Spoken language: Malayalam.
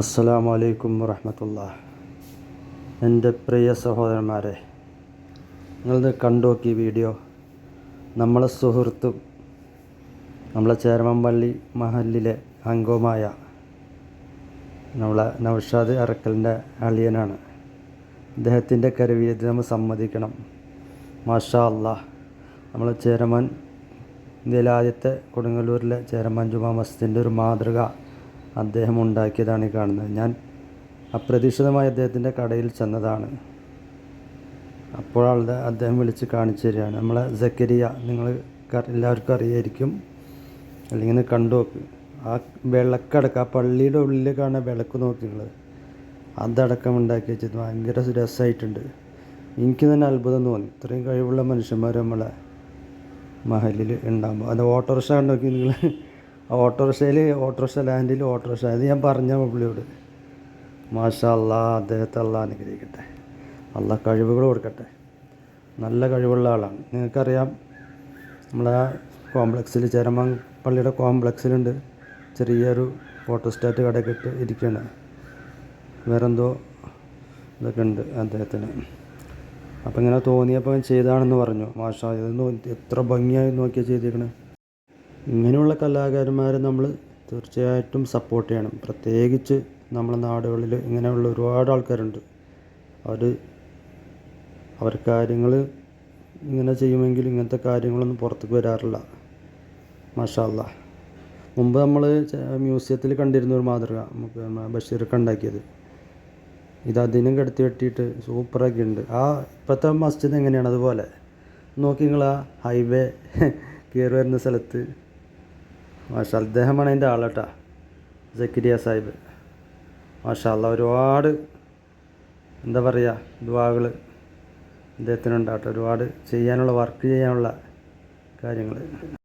അസ്സലാമു അലൈക്കും വറഹമത്തുള്ള. എന്റെ പ്രിയ സഹോദരന്മാരെ നിങ്ങളിത് കണ്ടുനോക്കി വീഡിയോ നമ്മളെ സുഹൃത്തും നമ്മളെ ചേരമമ്പള്ളി മഹലിലെ അംഗവുമായ നമ്മളെ നൗഷാദ് അറക്കലിന്റെ അളിയനാണ്. അദ്ദേഹത്തിന്റെ കരുവീതി നമ്മൾ സമ്മതിക്കണം. മാഷാ അള്ളാഹ് നമ്മളെ ചേരമാൻ ഇന്ത്യയിലെ ആദ്യത്തെ കൊടുങ്ങല്ലൂരിലെ ചേരമാൻ ജുമാ മസ്ജിദിന്റെ ഒരു മാതൃക അദ്ദേഹം ഉണ്ടാക്കിയതാണ് ഈ കാണുന്നത്. ഞാൻ അപ്രതീക്ഷിതമായി അദ്ദേഹത്തിന്റെ കടയിൽ ചെന്നതാണ്. അപ്പോഴാളുടെ അദ്ദേഹം വിളിച്ച് കാണിച്ചു തരികയാണ്. നമ്മളെ സക്കരിയ നിങ്ങൾ എല്ലാവർക്കും അറിയായിരിക്കും. അല്ലെങ്കിൽ കണ്ടു നോക്ക്. ആ വിളക്കടക്ക് ആ പള്ളിയുടെ ഉള്ളിൽ കാണുന്ന വിളക്ക് നോക്കിയുള്ളത് അതടക്കം ഉണ്ടാക്കി വെച്ചത് ഭയങ്കര രസമായിട്ടുണ്ട്. എനിക്ക് തന്നെ അത്ഭുതം തോന്നി. ഇത്രയും കഴിവുള്ള മനുഷ്യന്മാർ നമ്മളെ മഹലിൽ ഉണ്ടാകുമ്പോൾ. അത് ഓട്ടോറിക്ഷ കണ്ടു നോക്കി നിങ്ങൾ. ഓട്ടോറിക്ഷയിൽ ഓട്ടോറിക്ഷ ലാൻഡിൽ ഓട്ടോറിക്ഷ. അത് ഞാൻ പറഞ്ഞ പുള്ളിയോട്. മാഷാ അല്ലാ അദ്ദേഹത്തെ അല്ല അനുഗ്രഹിക്കട്ടെ. അല്ല കഴിവുകൾ കൊടുക്കട്ടെ. നല്ല കഴിവുള്ള ആളാണ്. നിങ്ങൾക്കറിയാം നമ്മളെ കോംപ്ലക്സിൽ ചേരമാൻ പള്ളിയുടെ കോംപ്ലക്സിലുണ്ട്. ചെറിയൊരു ഫോട്ടോസ്റ്റാറ്റ് കടയൊക്കെ ഇട്ട് ഇരിക്കുകയാണ്. വേറെന്തോ ഇതൊക്കെ ഉണ്ട് അദ്ദേഹത്തിന്. അപ്പം ഇങ്ങനെ തോന്നിയപ്പോൾ ചെയ്താണെന്ന് പറഞ്ഞു. മാഷാ ഇത് എത്ര ഭംഗിയായി നോക്കിയാൽ ചെയ്തേക്കണേ. ഇങ്ങനെയുള്ള കലാകാരന്മാരെ നമ്മൾ തീർച്ചയായിട്ടും സപ്പോർട്ട് ചെയ്യണം. പ്രത്യേകിച്ച് നമ്മുടെ നാടുകളിൽ ഇങ്ങനെയുള്ള ഒരുപാട് ആൾക്കാരുണ്ട്. അവർ അവർ കാര്യങ്ങൾ ഇങ്ങനെ ചെയ്യുമെങ്കിൽ ഇങ്ങനത്തെ കാര്യങ്ങളൊന്നും പുറത്തേക്ക് വരാറില്ല. മാഷാല്ല മുമ്പ് നമ്മൾ മ്യൂസിയത്തിൽ കണ്ടിരുന്ന ഒരു മാതൃക ബഷീറൊക്കെ ഉണ്ടാക്കിയത്. ഇത് അതിനും കടത്തി വെട്ടിയിട്ട് സൂപ്പറൊക്കെ ഉണ്ട് ആ ഇപ്പോഴത്തെ മസ്ജിദ് എങ്ങനെയാണ്? അതുപോലെ. നോക്കി നിങ്ങൾ ആ ഹൈവേ കയറി വരുന്ന സ്ഥലത്ത് മാഷാ അദ്ദേഹമാണ് അതിന്റെ ആളട്ടാ സക്കിരിയ സാഹിബ്. മാഷാ അല്ലാ ഒരുപാട് എന്താ പറയുക ദുവാകൾ അദ്ദേഹത്തിനുണ്ടാകട്ടെ ഒരുപാട് ചെയ്യാനുള്ള വർക്ക് ചെയ്യാനുള്ള കാര്യങ്ങൾ